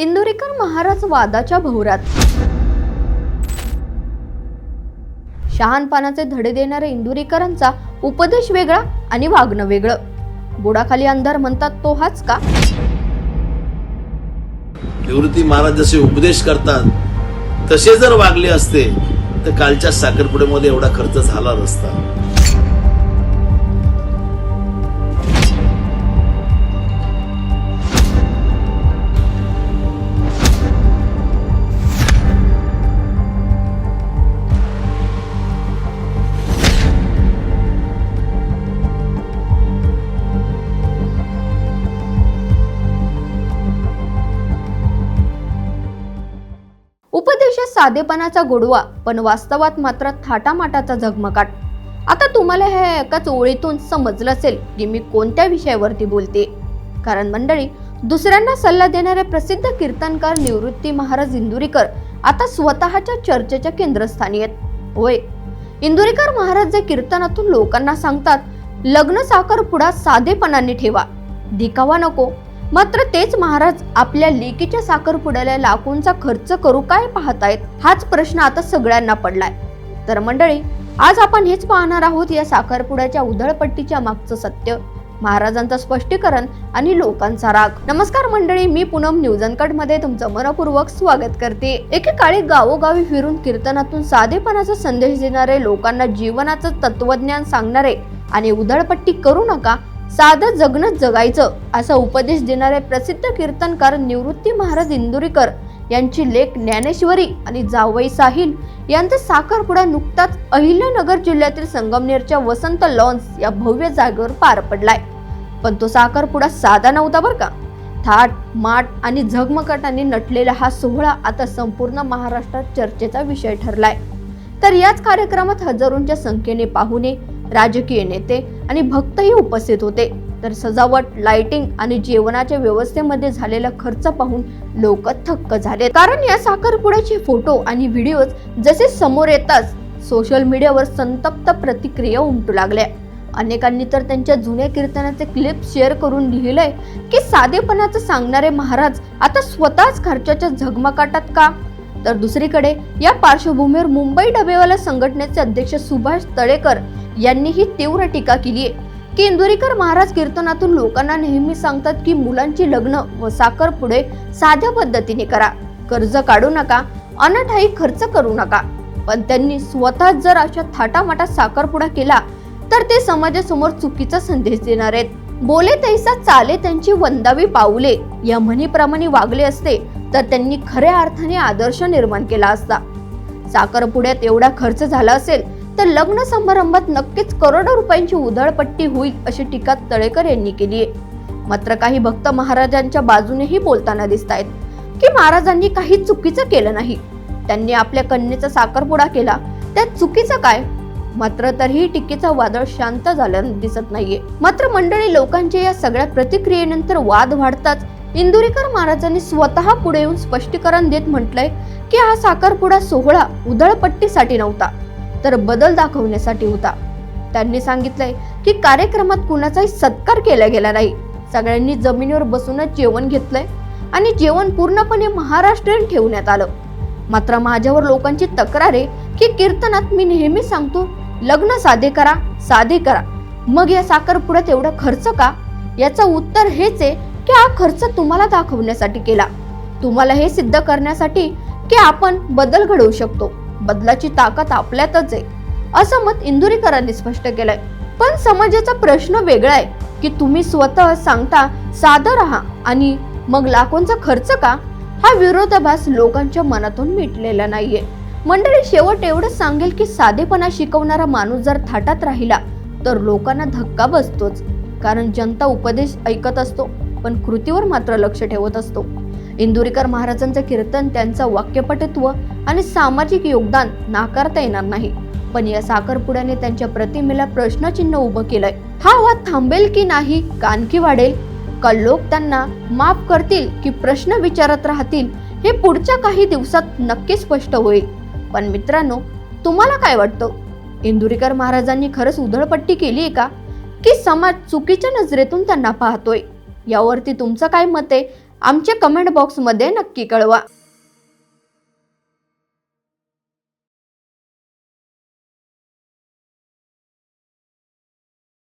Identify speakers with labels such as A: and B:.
A: इंदोरीकर महाराज वादाच्या भोवरात शहानपानाचे धडे देणाऱ्या इंदुरीकरांचा उपदेश वेगळा आणि वागणं वेगळं. बुडाखाली अंधार म्हणतात तो हाच का?
B: निवृत्ती महाराज जसे उपदेश करतात तसे जर वागले असते तर कालच्या साखरपुड्यामध्ये एवढा खर्च झाला नसता.
A: साधेपणाचा गोडवा पण वास्तवात मात्र थाटामाटाचा झगमगाट. आता तुम्हाला हे एकाच ओळीतून समजलं असेल की मी कोणत्या विषयावरती बोलते. कारण मंडळी दुसऱ्यांना सल्ला देणारे प्रसिद्ध कीर्तनकार निवृत्ती महाराज इंदुरीकर आता स्वतःच्या चर्चेच्या केंद्रस्थानी आहेत. होय. इंदुरीकर महाराज जे कीर्तनातून लोकांना सांगतात लग्न साखरपुडा साधेपणाने ठेवा. दिखावा नको. मात्र तेच महाराज आपल्या लेकीच्या साखरपुड्याला लाखोंचा खर्च करू काय पाहतायत? हाच प्रश्न आता सगळ्यांना पडलाय. तर मंडळी आज आपण हेच पाहणार आहोत या साखरपुड्याच्या उधळपट्टीच्या मागचं सत्य. महाराजांचं स्पष्टीकरण आणि लोकांचा राग. नमस्कार मंडळी मी पूनम न्यूजनकटमध्ये तुमचं मनपूर्वक स्वागत करते. एकेकाळी गावोगावी फिरून कीर्तनातून साधेपणाचा संदेश देणारे लोकांना जीवनाचं तत्वज्ञान सांगणारे आणि उधळपट्टी करू नका साधं जगणं जगायचं असा उपदेश देणारे प्रसिद्ध कीर्तनकार निवृत्ती महाराज इंदुरीकर यांची लेख ज्ञानेश्वरी आणि जावई साहिल यांचा साखरपुडा नुकताच अहिल्यानगर जिल्ह्यातील संगमनेरच्या वसंत लॉन्स या भव्य जागेवर पार पडलाय. पण तो साखरपुडा साधा नव्हता बरं का? थाट माट आणि झगमकटाने नटलेला हा सोहळा आता संपूर्ण महाराष्ट्रात चर्चेचा विषय ठरलाय. तर याच कार्यक्रमात हजारोंच्या संख्येने पाहुणे राजकीय नेते आणि भक्तही उपस्थित होते. तर सजावट लाइटिंग आणि जेवणाच्या व्यवस्थेमध्ये झालेला खर्च पाहून लोक थक्क झाले. कारण या साखरपुड्याचे फोटो आणि व्हिडिओज जसे समोर येताच सोशल मीडियावर संतप्त प्रतिक्रिया उमटू लागल्या. अनेकांनी तर त्यांच्या जुन्या कीर्तनाचे क्लिप शेअर करून लिहिलंय की साधेपणाचं सांगणारे महाराज आता स्वतःच खर्चाच्या झगमगाटात का? तर दुसरीकडे या पार्श्वभूमीवर मुंबई डबेवाला संघटनेचे अध्यक्ष सुभाष तळेकर यांनीही तीव्र टीका केली आहे केंदुरीकर महाराज कीर्तनातून लोकांना नेहमी सांगतात की मुलांची लग्न व साखरपुडे साध्या पद्धतीने करा. कर्ज काढू नका अनठाई खर्च करू नका. पण त्यांनी स्वतः जर अशा थाटामाटात साखरपुडा केला तर ते समाजासमोर चुकीचा संदेश देणार आहेत. बोले तैसा चाले त्यांची वंदावी पाऊले या म्हणीप्रमाणे वागले असते तर त्यांनी खऱ्या अर्थाने आदर्श निर्माण केला असता. साखरपुड्यात एवढा खर्च झाला असेल तर लग्न समारंभात नक्कीच करोडो रुपयांची उधळपट्टी होईल अशी टीका तळेकर यांनी केली आहे. मात्र काही भक्त महाराजांच्या बाजूनेही बोलताना दिसत आहेत की महाराजांनी काही चुकीचं केलं नाही. त्यांनी आपल्या कन्येचा साखरपुडा केला. त्यात चुकीचं काय? मात्र तरीही टीकेचा वादळ शांत झाल्यानं दिसत नाहीये. मात्र मंडळी लोकांच्या या सगळ्या प्रतिक्रियेनंतर वाद वाढताच इंदुरीकर महाराजांनी स्वतः पुढे येऊन स्पष्टीकरण देत म्हटलंय की हा साखरपुडा सोहळा उधळपट्टीसाठी नव्हता. तर बदल दाखवण्यासाठी होता. त्यांनी सांगितलंय की कार्यक्रमात कुणाचाही सत्कार केला गेला नाही. सगळ्यांनी जमिनीवर बसूनच जेवण घेतलंय आणि जेवण पूर्णपणे महाराष्ट्रीयन ठेवण्यात आलं. मात्र माझ्यावर लोकांची तक्रार आहे की कीर्तनात मी नेहमी सांगतो लग्न साधे करा साधे करा. मग या साखरपुड्यात एवढा खर्च का? याचं उत्तर हेच आहे की हा खर्च तुम्हाला दाखवण्यासाठी केला. तुम्हाला हे सिद्ध करण्यासाठी की आपण बदल घडवू शकतो. बदलाची ताकद आपल्यातच आहे. असं मत इंदुरीकरांनी स्पष्ट केलंय. पण समाजाचा प्रश्न वेगळा आहे की तुम्ही स्वतः सांगता साधं राहा आणि मग लाखोंचा खर्च का? हा विरोधाभास लोकांच्या मनातून मिटलेला नाहीये. मंडळी शेवट एवढंच सांगेल की साधेपणा शिकवणारा माणूस जर थाटात राहिला तर लोकांना धक्का बसतोच. कारण जनता उपदेश ऐकत असतो पण कृतीवर मात्र लक्ष ठेवत असतो. इंदुरीकर महाराजांचं कीर्तन त्यांचं वाक्यपटत्व आणि सामाजिक योगदान नाकारता येणार नाही. पण या साखरपुड्याने त्यांच्या प्रतिमेला प्रश्नचिन्ह उभं केलंय. हा वाद थांबेल की नाही कानकी वाढेल. का लोक त्यांना माफ करतील की प्रश्न विचारत राहतील हे पुढच्या काही दिवसात नक्की स्पष्ट होईल. पण मित्रांनो तुम्हाला काय वाटतं? इंदुरीकर महाराजांनी खरंच उधळपट्टी केली आहे का? की समाज चुकीच्या नजरेतून त्यांना पाहतोय? यावरती तुमचं काय मत आहे? आमच्या कमेंट बॉक्समध्ये नक्की कळवा.